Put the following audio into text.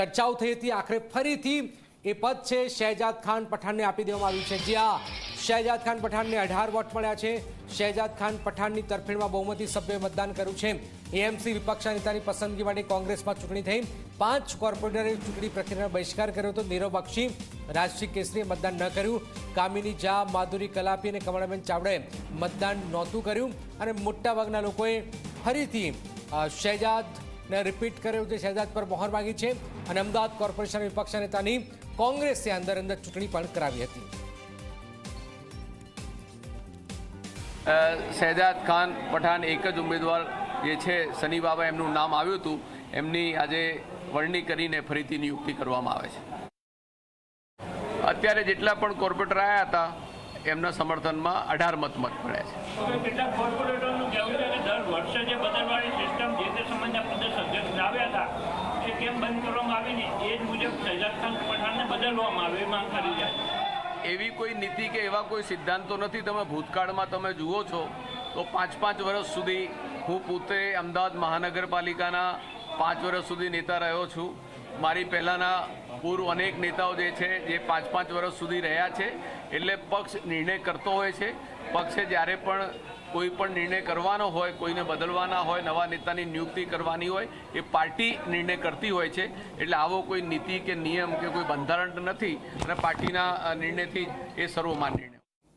ચર્ચાઓ થઈ હતી. આખરે ફરીથી એ પદ છે શહેજાદ ખાન પઠાણને આપી દેવામાં આવ્યું છે. જ્યાં શહેજાદ ખાન પઠાણને અઢાર વોટ મળ્યા છે. શહેજાદ ખાન પઠાણની તરફેણમાં બહુમતી સભ્યોએ મતદાન કર્યું છે. એએમસી વિપક્ષના નેતાની પસંદગી માટે કોંગ્રેસમાં ચૂંટણી થઈ. પાંચ કોર્પોરેટરે ચૂંટણી પ્રક્રિયાનો બહિષ્કાર કર્યો હતો. નીરવ બક્ષી રાજસિંહ કેસરીએ મતદાન ન કર્યું. કામિની ઝા માધુરી કલાપી અને કમળાબેન ચાવડાએ મતદાન નહોતું કર્યું. અને મોટાભાગના લોકોએ ફરીથી અ, શહેજાદને રિપીટ કર્યું છે શહેજાદ પર મોહર માગી છે અને અમદાવાદ કોર્પોરેશન વિપક્ષના નેતાની કોંગ્રેસે અંદર અંદર ચૂંટણી પણ કરાવી હતી. શહેજાદ ખાન પઠાણ એક જ ઉમેદવાર જે છે સની બાબા એમનું નામ આવ્યું હતું. એમની આજે વરણી કરીને ફરીથી નિયુક્તિ કરવામાં આવે છે. અત્યારે જેટલા પણ કોર્પોરેટર આવ્યા હતા એમના સમર્થનમાં અઢાર મત મત મળ્યા છે હવે કેટલાક કોર્પોરેટરનું કહેવું છે કે દર વર્ષે જે બદલવાની સિસ્ટમ જે તે સમયના પ્રદેશ અધ્યક્ષ લાવ્યા હતા એવી કોઈ નીતિ કે એવા કોઈ સિદ્ધાંતો નથી? તમે ભૂતકાળમાં તમે જુઓ છો, તો પાંચ પાંચ વર્ષ સુધી હું પોતે અમદાવાદ મહાનગરપાલિકાના પાંચ વર્ષ સુધી નેતા રહ્યો છું. મારી પહેલાંના પૂર્વ અનેક નેતાઓ જે છે, જે પાંચ પાંચ વર્ષ સુધી રહ્યા છે, એટલે પક્ષ નિર્ણય કરતો હોય છે. પક્ષે જ્યારે પણ કોઈ પણ નિર્ણય કરવાનો હોય, કોઈને બદલવાના હોય, નવા નેતાની નિયુક્તિ કરવાની હોય, એ પાર્ટી નિર્ણય કરતી હોય છે. એટલે આવો કોઈ નીતિ કે નિયમ કે કોઈ બંધારણ નથી અને પાર્ટીના નિર્ણયથી એ સર્વમાન નિર્ણય.